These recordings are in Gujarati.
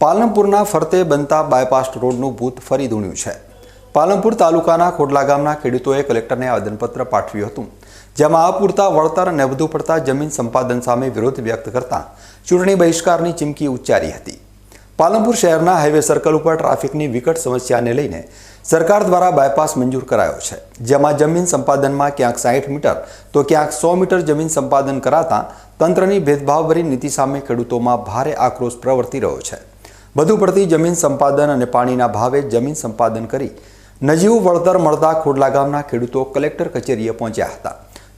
પાલનપુરના ફરતે બનતા બાયપાસ રોડનું ભૂત ફરી ધૂણ્યું છે. પાલનપુર તાલુકાના ખોડલા ગામના ખેડૂતોએ કલેક્ટરને આવેદનપત્ર પાઠવ્યું હતું. જેમાં અપૂરતા વળતર અને વધુ પડતા જમીન સંપાદન સામે વિરોધ વ્યક્ત કરતા ચૂંટણી બહિષ્કારની ચીમકી ઉચ્ચારી હતી. પાલનપુર શહેરના હાઈવે સર્કલ ઉપર ટ્રાફિકની વિકટ સમસ્યાને લઈને સરકાર દ્વારા બાયપાસ મંજૂર કરાયો છે. જેમાં જમીન સંપાદનમાં ક્યાંક સાઠ મીટર તો ક્યાંક સો મીટર જમીન સંપાદન કરાતા તંત્રની ભેદભાવભરી નીતિ સામે ખેડૂતોમાં ભારે આક્રોશ પ્રવર્તી રહ્યો છે. વધુ પડતી જમીન સંપાદન અને પાણીના ભાવે જમીન સંપાદન કરી નજીવું વળતર મળતા ખોડલા ગામના ખેડૂતો કલેક્ટર કચેરીએ પહોંચ્યા હતા.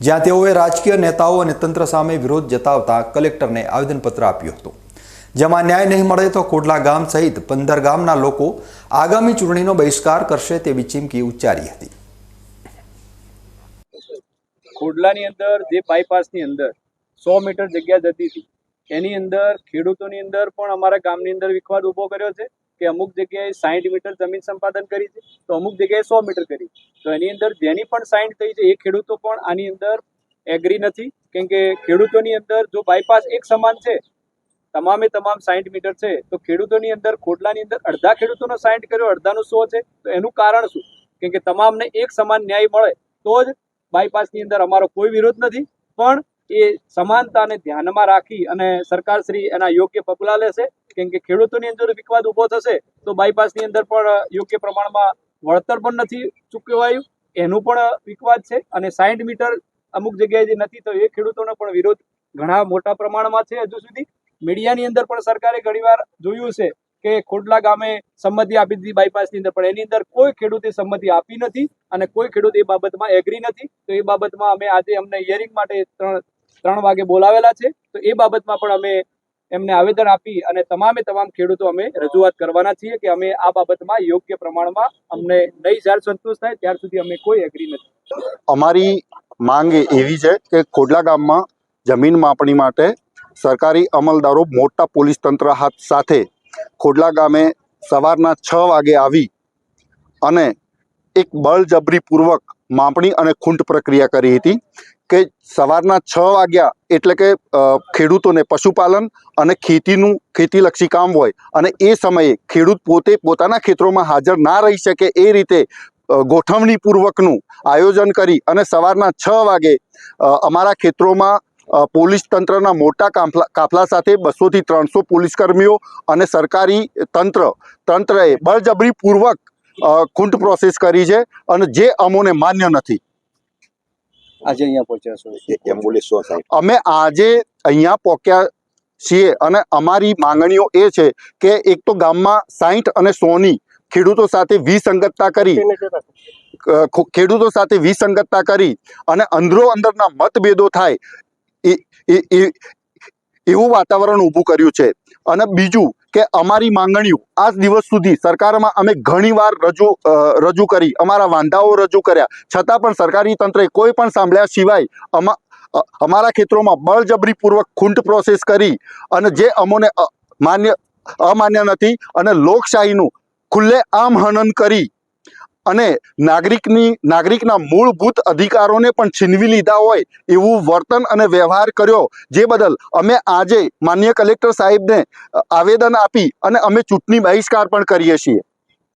જ્યાં તેઓએ રાજકીય નેતાઓ અને તંત્ર સામે વિરોધ જતાવતા કલેક્ટરને આવેદનપત્ર આપ્યું હતું. જેમાં ન્યાય નહીં મળે તો ખોડલા ગામ સહિત પંદર ગામના લોકો આગામી ચૂંટણીનો બહિષ્કાર કરશે તેવી ચીમકી ઉચ્ચારી હતી. ખોડલાની અંદર જે બાયપાસની અંદર સો મીટર જગ્યા જતી હતી એની અંદર, ખેડૂતોની અંદર પણ અમારા ગામની અંદર વિખવાદ ઊભો કર્યો છે કે અમુક જગ્યાએ સાઠ મીટર જમીન સંપાદન કરી છે, તો અમુક જગ્યાએ સો મીટર કરી તો એની અંદર જેની પણ સાઠ થઈ છે, એ ખેડૂતો પણ આની અંદર એગ્રી નથી. કેમ કે ખેડૂતોની અંદર જો બાયપાસ એક સમાન છે, તમામે તમામ સાઠ મીટર છે, તો ખેડૂતોની અંદર ખોટલાની અંદર અડધા ખેડૂતોનો સાઠ કર્યો, અડધાનો સો છે, તો એનું કારણ શું? કેમ કે તમામને એક સમાન ન્યાય મળે, તો જ બાયપાસની અંદર અમારો કોઈ વિરોધ નથી. પણ એ સમાનતાને ધ્યાનમાં રાખી અને સરકાર શ્રી એના યોગ્ય પગલાં લેશે. કેમ કે ખેડૂતોની અંદર વિકવાદ ઊભો થશે, તો બાયપાસની અંદર પણ યોગ્ય પ્રમાણમાં વળતર પણ નથી ચૂકવાયું. એનું પણ વિકવાદ છે અને સાઠ મીટર અમુક જગ્યાએ જે નથી તો એ ખેડૂતોનો પણ વિરોધ ઘણા મોટા પ્રમાણમાં છે હજુ સુધી. મીડિયાની અંદર પણ સરકારે ઘણીવાર જોયું છે કે ખોડલા ગામે સંમતિ આપી દીધી બાયપાસની અંદર, પણ એની અંદર કોઈ ખેડૂતે સંમતિ આપી નથી અને કોઈ ખેડૂત એ બાબતમાં એગ્રી નથી. તો એ બાબતમાં અમે આજે અમને હિયરિંગ માટે ત્રણ ત્રણ વાગે બોલાવેલા છે. તો એ બાબતમાં પણ અમે એમને આવેદન આપી અને તમામે તમામ ખેડૂતો અમે રજૂઆત કરવાના છીએ કે અમે આ બાબતમાં યોગ્ય પ્રમાણમાં અમને નહીં જ્યારે સંતોષ થાય ત્યાર સુધી અમે કોઈ એગ્રી નથી. અમારી માંગ એવી છે કે ખોડલા ગામમાં જમીન માપણી માટે સરકારી અમલદારો મોટા પોલીસ તંત્ર હાથ સાથે ખોડલા ગામે સવારના છ વાગે આવી અને એક બળજબરીપૂર્વક માપણી અને ખૂંટ પ્રક્રિયા કરી હતી કે સવારના છ વાગ્યા એટલે કે ખેડૂતોને પશુપાલન અને ખેતીનું, ખેતીલક્ષી કામ હોય અને એ સમયે ખેડૂત પોતે પોતાના ખેતરોમાં હાજર ના રહી શકે એ રીતે ગોઠવણીપૂર્વકનું આયોજન કરી અને સવારના છ વાગે અમારા ખેતરોમાં પોલીસ તંત્રના મોટા કાફલા કાફલા સાથે બસોથી ત્રણસો પોલીસ કર્મીઓ અને સરકારી તંત્ર, તંત્રએ બળજબરીપૂર્વક ખૂંટ પ્રોસેસ કરી છે અને જે અમોને માન્ય નથી. આજે અહીંયા પહોંચ્યા છો? એમ્બ્યુલન્સ અમે આજે અહીંયા પહોંચ્યા છીએ અને અમારી માંગણીઓ એ છે કે એક તો ગામમાં સાહીઠ અને સોની ખેડૂતો સાથે વિસંગતતા કરી ખેડૂતો સાથે વિસંગતતા કરી અને અંદરો અંદરના મતભેદો થાય. એવું વાતાવરણ ઊભું કર્યું છે. અને બીજું કે અમારી માંગણીઓ આજ દિવસ સુધી સરકારમાં અમે ઘણીવાર રજૂ રજૂ કરી, અમારા વાંધાઓ રજૂ કર્યા. છતાં પણ સરકારી તંત્રે કોઈ પણ સાંભળ્યા સિવાય અમા અમારા ખેતરોમાં બળજબરીપૂર્વક ખૂંટ પ્રોસેસ કરી અને જે અમોને માન્ય, અમાન્ય નથી અને લોકશાહીનું ખુલ્લે આમ હનન કરી અને નાગરિકની, નાગરિકના મૂળભૂત અધિકારોને પણ છીનવી લીધા હોય એવું વર્તન અને વ્યવહાર કર્યો. જે બદલ અમે આજે માન્ય કલેક્ટર સાહેબને આવેદન આપી અને અમે ચૂંટણી બહિષ્કાર પણ કરીએ છીએ.